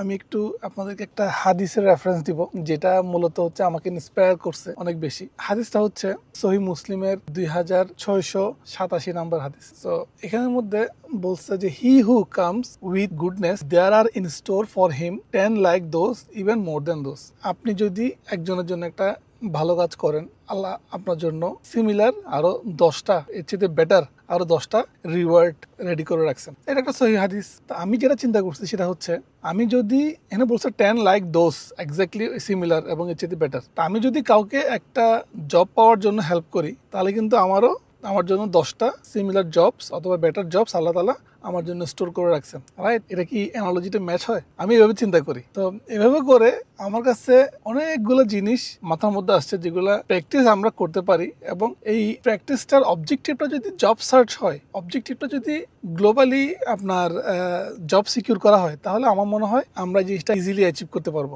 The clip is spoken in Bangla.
আমি একটু আপনাদেরকে একটা হাদিসের রেফারেন্স দিব, যেটা মূলত হচ্ছে আমাকে ইন্সপায়ার করছে অনেক বেশি। হাদিসটা হচ্ছে সহি মুসলিমের দুই হাজার ছয়শো সাতাশি নাম্বার হাদিস। তো এখানের মধ্যে বলছে যে he who comes with goodness there are in store for him ten like those even more than those আপনি যদি একজনের জন্য একটা ভালো কাজ করেন, আল্লাহ আপনার জন্য সিমিলার আরও দশটা, এর চেয়ে বেটার আরও দশটা রিওয়ার্ড রেডি করে রাখছেন। এটা একটা সহি হাদিস। তা আমি যেটা চিন্তা করছি সেটা হচ্ছে, আমি যদি এখানে বলছে ten like those exactly similar এবং এর চেয়ে বেটার তা আমি যদি কাউকে একটা জব পাওয়ার জন্য হেল্প করি, তাহলে কিন্তু আমারও আমার জন্য দশটা সিমিলার জবস অথবা বেটার জবস আল্লাহ তালা আমার জন্য স্টোর করে রাখছেন। রাইট এটা কি অ্যানালজিটা ম্যাচ হয়? আমি এভাবে চিন্তা করি। তো এভাবে করে আমার কাছে অনেকগুলো জিনিস মাথার মধ্যে আসছে যেগুলো প্র্যাকটিস আমরা করতে পারি এবং এই প্র্যাকটিসটার অবজেক্টিভটা যদি জব সার্চ হয় অবজেক্টিভটা যদি গ্লোবালি আপনার জব সিকিউর করা হয়, তাহলে আমার মনে হয় আমরা জিনিসটা ইজিলি অ্যাচিভ করতে পারব।